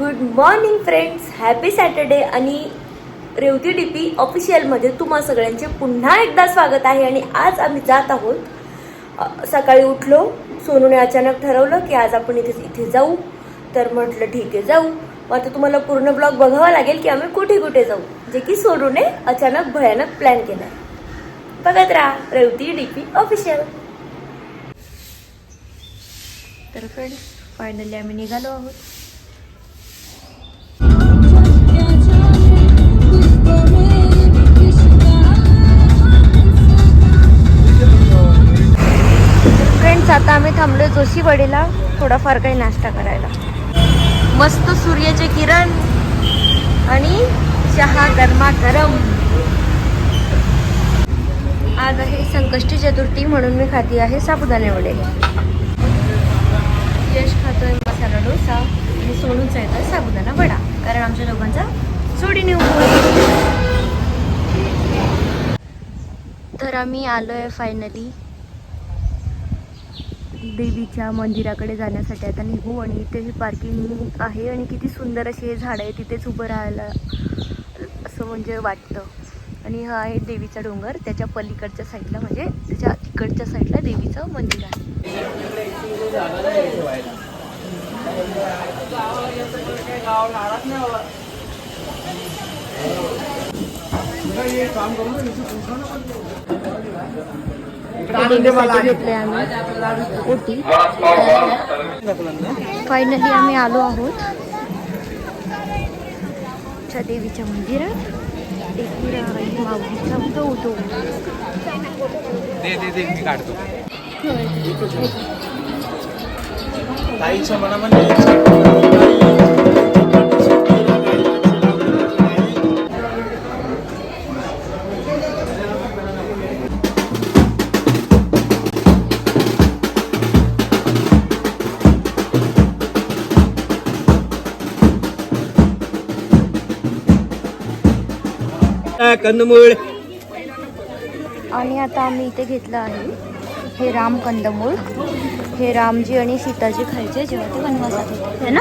Good morning friends happy Saturday आणि Revati D P ऑफिशियलमध्ये तुम्हा सगळ्यांचे पुन्हा एकदा स्वागत आहे. आणि आज आम्ही जात आहोत सकाळी उठलो. सोनूने अचानक ठरवलं की आज आपण इथे इथे जाऊ. तर म्हटलं ठीक आहे जाऊ. मग आता तुम्हाला पूर्ण ब्लॉग बघावा लागेल की आम्ही कुठे कुठे जाऊ. जे की सोनूने अचानक भयानक प्लॅन केला. बघत राहा रेवती डी पी ऑफिशियल तर फ्रेंड्स फायनली आम्ही निघालो आहोत. थांबलो जोशीवाडीला. थोडाफार काही नाश्ता करायला. मस्त सूर्याचे किरण आणि चहा गरमा गरम. आज आहे संकष्टी चतुर्थी म्हणून मी खाती आहे साबुदाणे वडे. यश खातोय मसाला डोसा आणि सोनूचा येतोय साबुदाणा वडा. कारण आमच्या दोघांचा जोडीने तर आम्ही आलोय फायनली देवीच्या मंदिराकडे जाण्यासाठी आता निघू हो, आणि इथे ही पार्किंग आहे आणि किती सुंदर अशी हे झाड आहे तिथेच उभं राहायला असं म्हणजे वाटतं. आणि हा आहे देवीचा डोंगर. त्याच्या पलीकडच्या साईडला म्हणजे त्याच्या तिकडच्या साईडला देवीचं मंदिर आहे. घेतले आम्ही ओटी फायनली आम्ही आलो आहोत. देवीच्या मंदिरात. माऊलीचा उदो. दे काढतो. ताईच्या मनामध्ये कंदमूळ. आणि आता आम्ही इथे घेतलं आहे हे राम कंदमूळ. हे रामजी आणि सीताजी खायचे जेव्हा ते वनवासात होते है ना?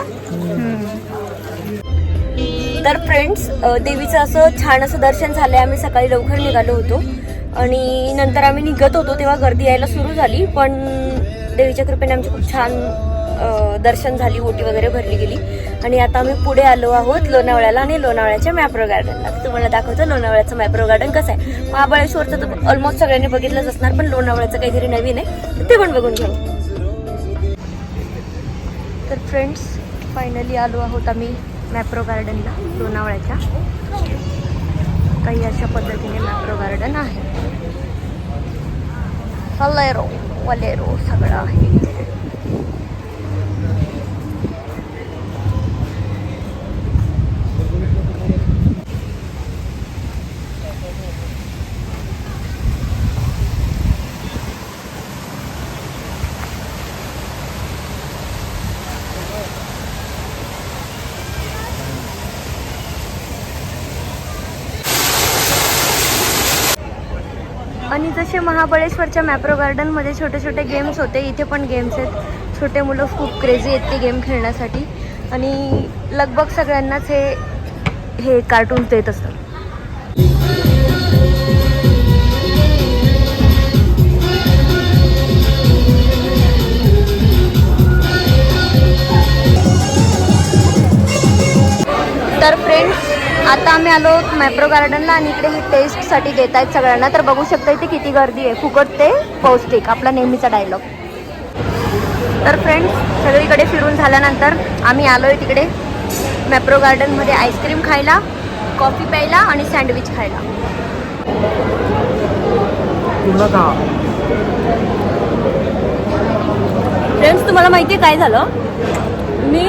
तर फ्रेंड्स देवीचं असं छान असं दर्शन झालंय. आम्ही सकाळी लवकर निघालो होतो. आणि नंतर आम्ही निघत होतो तेव्हा गर्दी यायला सुरू झाली. पण देवीच्या कृपेने आमची खूप छान दर्शन झाली ओटी वगैरे भरली गेली. आणि आता आम्ही पुढे आलो आहोत लोणावळ्याला आणि लोणावळ्याच्या मॅप्रो गार्डनला. तुम्हाला दाखवतो लोणावळ्याचं मॅप्रो गार्डन कसं आहे. महाबळेश्वरचं तर ऑलमोस्ट सगळ्यांनी बघितलंच असणार पण लोणावळ्याचं काहीतरी नवीन आहे ते पण बघून घेऊ. तर फ्रेंड्स फायनली आलो आहोत आम्ही मॅप्रो गार्डनला लोणावळ्याच्या. काही अशा पद्धतीने मॅप्रो गार्डन आहे. हलेरो वलेरो सगळं आहे. आणि जसे महाबळेश्वरच्या मॅप्रो गार्डनमध्ये छोटे छोटे गेम्स होते इथे पण गेम्स आहेत. छोटे मुलं खूप क्रेझी आहेत ते गेम खेळण्यासाठी. आणि लगभग सगळ्यांनाच हे हे कार्टून्स देत असतात. तर फ्रेंड्स आता आम्ही आलो मॅप्रो गार्डनला आणि इकडे हे टेस्टसाठी देत आहेत सगळ्यांना. तर बघू शकता इथे किती गर्दी आहे. फुकट ते पौष्टिक आपला नेहमीचा डायलॉग तर फ्रेंड्स सगळीकडे फिरून झाल्यानंतर आम्ही आलो आहे तिकडे मॅप्रो गार्डनमध्ये आईस्क्रीम खायला कॉफी प्यायला आणि सँडविच खायला. फ्रेंड्स तुम्हाला माहिती आहे काय झालं? मी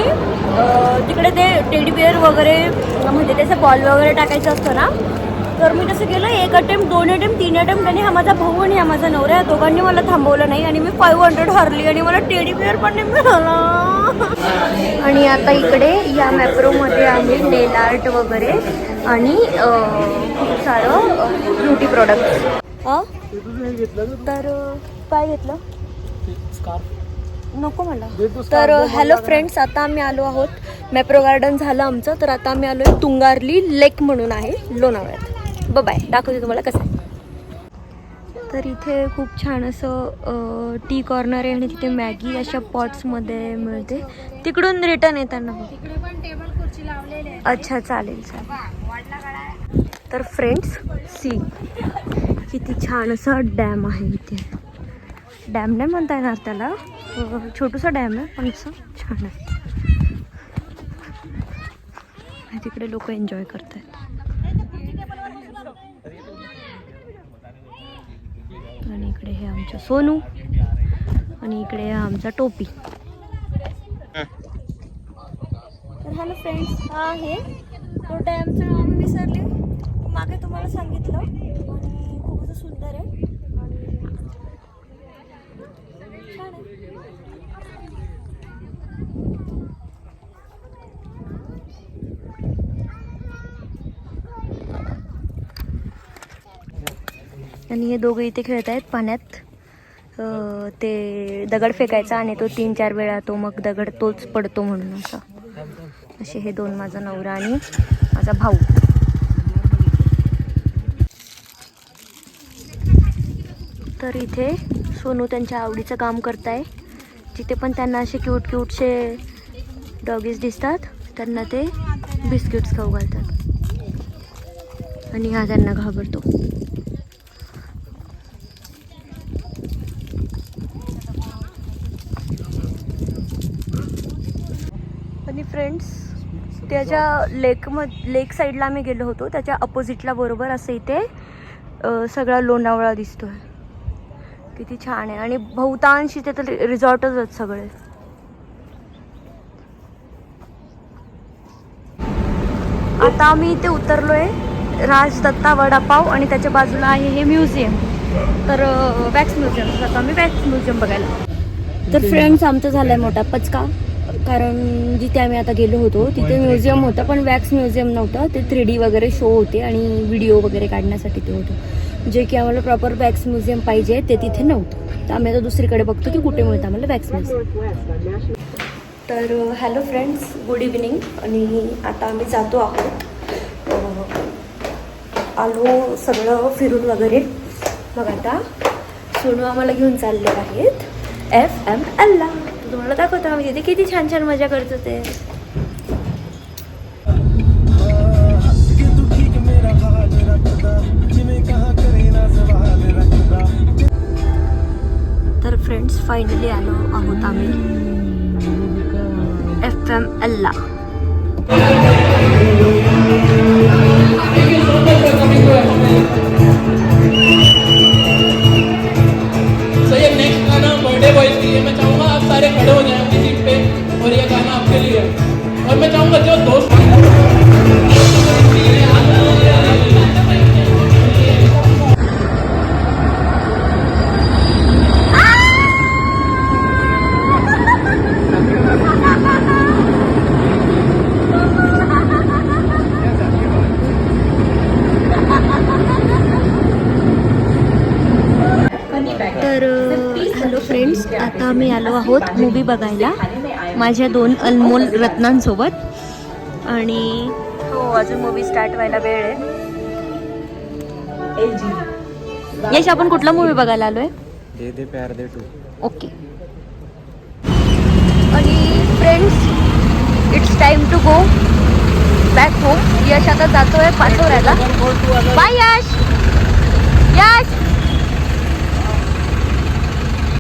तिकडे ते टेडी बिअर वगैरे म्हणजे त्याचं बॉल वगैरे टाकायचं असतं ना तर मी तसं केलं एक अटेम्प्ट दोन अटेम्प्ट तीन अटेम्प्ट आणि हा माझा भाऊ आणि हा माझा नवरा या दोघांनी मला थांबवलं नाही आणि मी फाईव्ह हंड्रेड हरली आणि मला टेडी बिअर पण नाही मिळाला. आणि आता इकडे या मॅप्रोमध्ये आहे नेल आर्ट वगैरे आणि खूप सारं ब्युटी प्रोडक्ट तर काय घेतलं? स्कार्फ. नको मला. तर हॅलो. फ्रेंड्स आता आम्ही आलो आहोत मॅप्रो गार्डन झालं आमचं. तर आता आम्ही आलोय तुंगारली लेक म्हणून आहे लोणावळ्यात. बाय दाखवते तुम्हाला कसं आहे. तर इथे खूप छान असं टी कॉर्नर आहे आणि तिथे मॅगी अशा पॉट्समध्ये मिळते. तिकडून रिटर्न येताना बघ. अच्छा चालेल चालेल. तर फ्रेंड्स सी किती छान असा डॅम आहे इथे. डॅम नाही म्हणता येणार त्याला. छोटूसा डॅम आहे पण असं छान आहे. तिकडे लोक एन्जॉय करत आहेत आणि इकडे हे आमचं सोनू आणि इकडे आमचा टोपी. तर हॅलो फ्रेंड्स हा आहे. तो डॅमचं नाव मी विसरले. मागे तुम्हाला सांगितलं. आणि खूप असं सुंदर आहे. आणि हे दोघं इथे खेळत आहेत पाण्यात. ते दगड फेकायचा आणि तो तीन चार वेळा तो मग दगड तोच पडतो म्हणून असा. असे हे दोन माझा नवरा आणि माझा भाऊ. तर इथे सोनू त्यांच्या आवडीचं काम करताय. जिथे पण त्यांना असे क्यूट क्यूटचे डॉगीज दिसतात त्यांना ते बिस्किट्स खाऊ घालतात. आणि हा त्यांना घाबरतो आणि फ्रेंड्स त्याच्या लेक मध लेक साईडला आम्ही गेलो होतो. त्याच्या अपोजिटला बरोबर असं इथे सगळा लोणावळा दिसतोय. किती छान आहे. आणि बहुतांश इथे तर रिसॉर्टच आहेत सगळे. आता आम्ही इथे उतरलोय राज दत्ता वडापाव आणि त्याच्या बाजूला आहे हे म्युझियम तर वॅक्स म्युझियम आता आम्ही वॅक्स म्युझियम बघायला. तर फ्रेंड्स आमचं झालंय मोठा पचका. कारण जिथे आम्ही आता गेलो होतो तिथे म्युझियम होतं पण वॅक्स म्युझियम नव्हतं. ते थ्री डी वगैरे शो होते आणि व्हिडिओ वगैरे काढण्यासाठी ते होतं. जे की आम्हाला प्रॉपर वॅक्स म्युझियम पाहिजे ते तिथे नव्हतं. तर आम्ही आता दुसरीकडे बघतो की कुठे मिळतं आम्हाला वॅक्स म्युझियम. तर हॅलो फ्रेंड्स गुड इव्हिनिंग आणि आता आम्ही जातो आहोत आलो सगळं फिरून वगैरे. मग आता सोनू आम्हाला घेऊन चालले आहेत एफ एम एलला ब्लॉगला दाखवतो आम्ही तिथे किती छान छान मजा करतो ते तर फ्रेंड्स फायनली आलो आहोत आम्ही. एफ एम एल्ला फ्रेंड्स आता आम्ही आलो आहोत मूवी बघायला. माझ्या दोन अनमोल रत्नांसोबत. आणि हो अजून मूवी स्टार्ट व्हायला वेळ आहे. यश आपण कुठला मूवी बघायला आलोय? दे दे प्यार दे टू ओके आणि friends it's time to go back home Yash आता जातोय पाचोऱ्याला. बाय यश. यश!